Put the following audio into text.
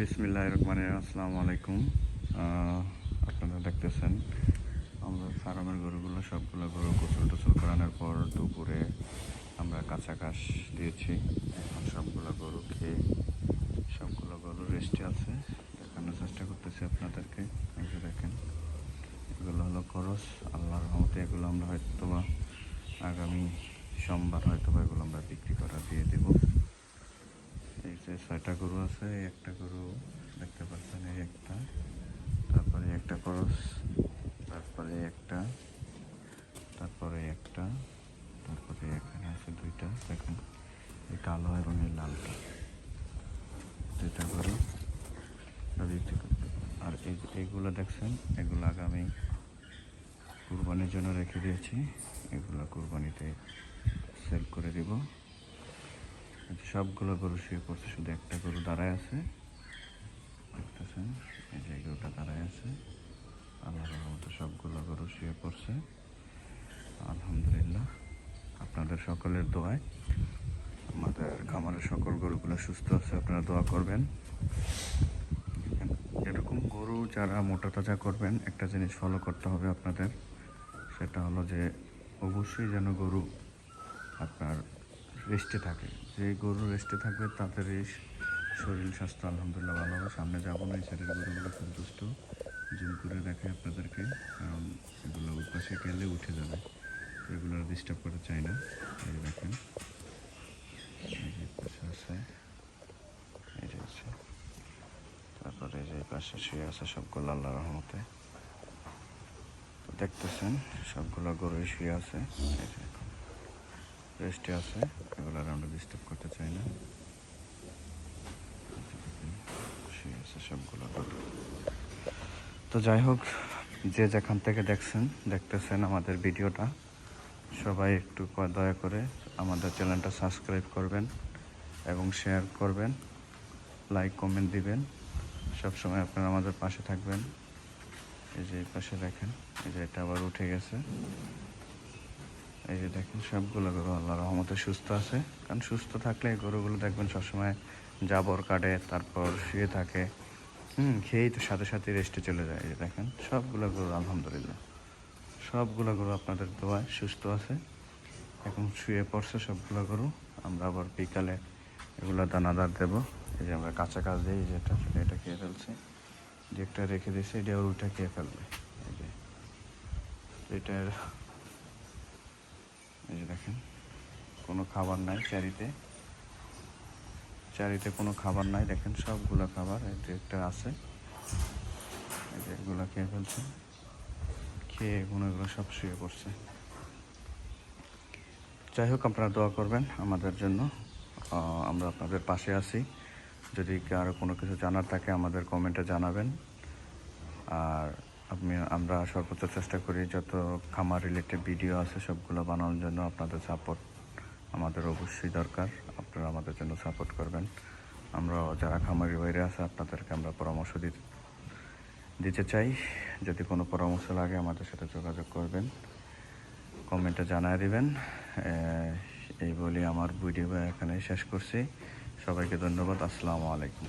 বিসমিল্লাহ রহমান আসসালামু আলাইকুম। আপনারা দেখতেছেন, আমরা ফার্মের গরুগুলো, সবগুলো গরু গোসল টোসল করানোর পর দুপুরে আমরা কাঁচা ঘাস দিয়েছি। এখন সবগুলো গরু খেয়ে, সবগুলো গরু রেস্টে আছে। দেখানোর চেষ্টা করতেছি আপনাদেরকে। যে দেখেন, এগুলো হলো খরচ। আল্লাহর রহমতে এগুলো আমরা হয়তো বা আগামী সোমবার হয়তো বা এগুলো আমরা বিক্রি করা দিয়ে দেবো। ছয়টা গরু আছে, একটা গরু দেখতে পাচ্ছেন এই একটা, তারপরে একটা খরচ তারপরে একটা তারপরে একটা, তারপরে এখানে আছে দুইটা, দেখুন, এই কালো এবং এই লালটা। দুইটা গরু বিক্রি করতে আর এইগুলো দেখছেন, এগুলো আগামী কুরবানির জন্য রেখে দিয়েছি, এগুলো কুরবানিতে সেল করে দিব। এই সবগুলো গরু শুয়ে পড়ছে, শুধু একটা গরু দাঁড়ায় আছে। দেখতেছেন, এই যে গরুটা দাঁড়ায় আছে। আল্লাহর রহমতে সবগুলো গরু শুয়ে পড়ছে। আলহামদুলিল্লাহ, আপনাদের সকলের দোয়ায়। আমাদের খামারের সকল গরুগুলো সুস্থ আছে, আপনারা দোয়া করবেন। এরকম গরু যারা মোটা তাজা করবেন, একটা জিনিস ফলো করতে হবে আপনাদের। সেটা হলো যে, অবশ্যই যেন গরু আপনার রেস্টে থাকে। যে গরু রেস্টে থাকবে, তাদের শরীর স্বাস্থ্য আলহামদুলিল্লাহ ভালো হবে। সামনে যাব না, এই সাইডের গরুগুলো খুব দুষ্ট। জুম করে দেখে আপনাদেরকে, কারণ এগুলো পাশে গেলে উঠে যাবে। তো এগুলো ডিস্টার্ব করতে চাই না। এই দেখেন আছে তারপরে যে পাশে শুয়ে আছে সবগুলো আল্লাহ রহমতে। দেখতেছেন, সবগুলো গরু শুয়ে আছে। রেস্টে আছে, এগুলো আর আমরা ডিস্টার্ব করতে চাই না। আছে সবগুলো। তো যাই হোক, যে যেখান থেকে দেখছেন, দেখতেছেন আমাদের ভিডিওটা, সবাই একটু দয়া করে আমাদের চ্যানেলটা সাবস্ক্রাইব করবেন এবং শেয়ার করবেন লাইক কমেন্ট দিবেন। সবসময় আপনারা আমাদের পাশে থাকবেন। এই যে পাশে দেখেন, এই যে এটা আবার উঠে গেছে। এই যে দেখেন, সবগুলো গরু আল্লাহ রহমতে সুস্থ আছে। কারণ সুস্থ থাকলে গরুগুলো দেখবেন সবসময় জাবর কাটে, তারপর শুয়ে থাকে। হুম, খেয়েই তো সাথে সাথে রেস্টে চলে যায়। এই যে দেখেন, সবগুলো গরু আলহামদুলিল্লাহ। সবগুলো গরু আপনাদের দোয়ায় সুস্থ আছে। এখন শুয়ে পড়ছে সবগুলো গরু। আমরা আবার বিকালে এগুলো দানাদার দেবো। এই যে আমরা কাঁচা কাজ দিই যেটা এটা খেয়ে ফেলছে। যে একটা রেখে দিয়েছে, এটা ওইটা খেয়ে ফেলবে। এই যে, এটার এই যে দেখেন, কোনো খাবার নাই চারিতে। চারিতে কোনো খাবার নাই, দেখেন সবগুলো খাবার একটা আছে। এই যে এগুলো খেয়ে ফেলছে খেয়ে এগুলো এগুলো সব শুয়ে পড়ছে। যাই হোক, আপনারা দোয়া করবেন আমাদের জন্য। আমরা আপনাদের পাশে আছি। যদি আরও কোনো কিছু জানার থাকে আমাদের কমেন্টে জানাবেন। আর আপনি, আমরা সর্বোচ্চ চেষ্টা করি যত খামার রিলেটেড ভিডিও আছে সবগুলো বানানোর জন্য আপনাদের সাপোর্ট আমাদের অবশ্যই দরকার, আপনারা আমাদের জন্য সাপোর্ট করবেন। আমরা যারা খামারি বাইরে আছে, আপনাদেরকে আমরা পরামর্শ দিতে দিতে চাই। যদি কোনো পরামর্শ লাগে, আমাদের সাথে যোগাযোগ করবেন। কমেন্টে জানায় দিবেন। এই বলে আমার ভিডিও এখানে শেষ করছি। সবাইকে ধন্যবাদ। আসসালামু আলাইকুম।